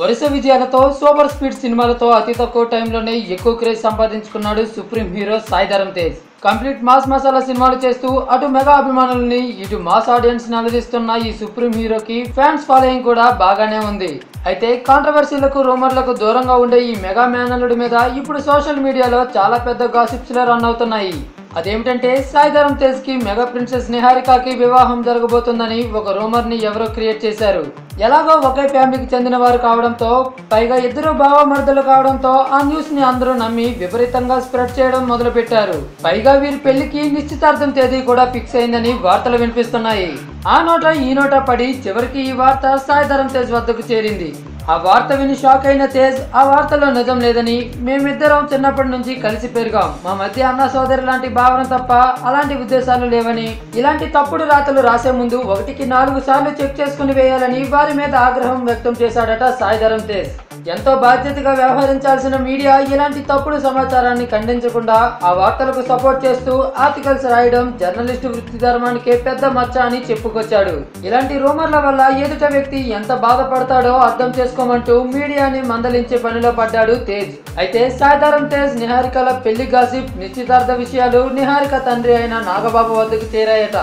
వరుస విజయాలతో super speed సినిమాలతో అతి తక్కువ టైంలోనే ఎక్కువ క్రేజ్ సంపాదించుకున్నాడు supreme hero Sai Dharam Tej. Complete mass masala సినిమాలు చేస్తూ అటు మెగా అభిమానుల్ని ఇటు మాస్ ఆడియన్స్ నిలదీస్తున్న ఈ సుప్రీం హీరోకి ఫ్యాన్స్ ఫాలోయింగ్ కూడా బాగానే ఉంది. అయితే కాంట్రవర్సీలకు రూమర్లకు దూరంగా ఉండే ఈ మెగా మేనల్లుడి మీద ఇప్పుడు సోషల్ మీడియాలో చాలా పెద్ద గాసిప్స్ రన్ అవుతున్నాయి. అదేమిటంటే సాయిధరం తేజ్కి మెగా ప్రిన్సెస్ నిహారికాకి వివాహం జరగబోతుందని ఒక రూమర్ని ఎవరో క్రియేట్ చేశారు. ఎలాగో ఒకే ఫ్యామిలీకి చెందిన వారు కావడంతో పైగా ఇద్దరు బావమర్దులు కావడంతో ఆ న్యూస్ని అందరూ నమ్మి విపరీతంగా స్ప్రెడ్ చేయడం మొదలుపెట్టారు. పైగా వీరి పెళ్ళికి నిశ్చితార్థం తేదీ కూడా ఫిక్స్ అయిందని వార్తలు వినిపిస్తున్నాయి. ఆ నోట ఈ నోట పడి చివరికి ఈ వార్త సాయిధరం తేజ్ వద్దకు చేరింది. ఆ వార్త విని షాక్ అయిన తేజ్ ఆ వార్తలో నిజం లేదని మేమిద్దరం చిన్నప్పటి నుంచి కలిసి పెరిగాం. మా మధ్య అన్న సోదరి లాంటి భావన తప్ప అలాంటి ఉద్దేశాలు లేవని ఇలాంటి తప్పుడు రాతలు రాసే ముందు ఒకటికి నాలుగు సార్లు చెక్ చేసుకుని వేయాలని వారి మీద ఆగ్రహం వ్యక్తం చేశాడట సాయిధరం తేజ్. ఎంతో బాధ్యతగా వ్యవహరించాల్సిన మీడియా ఇలాంటి తప్పుడు సమాచారాన్ని ఖండించకుండా ఆ వార్తలకు సపోర్ట్ చేస్తూ ఆర్టికల్స్ రాయడం జర్నలిస్టు వృత్తి ధర్మానికే పెద్ద మచ్చ అని చెప్పుకొచ్చాడు. ఇలాంటి రూమర్ల వల్ల ఎదుట వ్యక్తి ఎంత బాధపడతాడో అర్థం చేసుకోమంటూ మీడియాని మందలించే పనిలో పడ్డాడు తేజ్. అయితే సాధారణ తేజ్ నిహారికల పెళ్ళి గాసిప్ నిశ్చితార్థ విషయాలు నిహారిక తండ్రి అయిన నాగబాబు వద్దకు చేరాయట.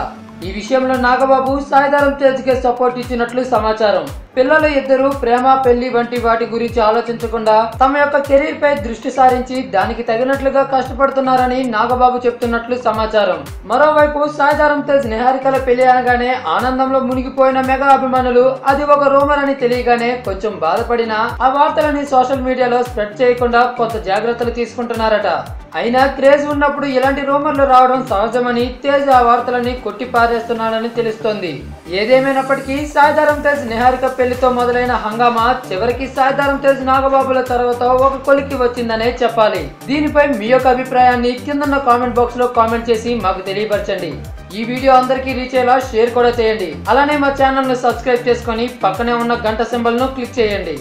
ఈ విషయంలో నాగబాబు సాయిధరం తేజ్కి సపోర్ట్ ఇచ్చినట్లు సమాచారం. పిల్లలు ఇద్దరు ప్రేమ పెళ్ళి వంటి వాటి గురించి ఆలోచించకుండా తమ యొక్క కెరీర్ పై దృష్టి సారించి దానికి తగినట్లుగా కష్టపడుతున్నారని నాగబాబు చెప్తున్నట్లు సమాచారం. మరోవైపు సాయిధరం తేజ్ నిహారికల పెళ్ళి అనగానే ఆనందంలో మునిగిపోయిన మెగా అభిమానులు అది ఒక రూమర్ అని తెలియగానే కొంచెం బాధపడినా ఆ వార్తలని సోషల్ మీడియాలో స్ప్రెడ్ చేయకుండా కొంత జాగ్రత్తలు తీసుకుంటున్నారట. అయినా క్రేజ్ ఉన్నప్పుడు ఇలాంటి రూమర్లు రావడం సహజమని తేజ్ ఆ వార్తలని కొట్టి పారేస్తున్నాడని తెలుస్తోంది. ఏదేమైనప్పటికీ సాయిధరం తేజ్ నిహారిక పెళ్ళితో మొదలైన హంగామా చివరికి సాయిధరం తెలిసి నాగబాబుల తర్వాత ఒక కొలిక్కి వచ్చిందనే చెప్పాలి. దీనిపై మీ యొక్క అభిప్రాయాన్ని కిందన్న కామెంట్ బాక్స్లో కామెంట్ చేసి మాకు తెలియపరచండి. ఈ వీడియో అందరికీ రీచ్ అయ్యేలా షేర్ కూడా చేయండి. అలానే మా ఛానల్ను సబ్స్క్రైబ్ చేసుకొని పక్కనే ఉన్న గంట సింబల్ను క్లిక్ చేయండి.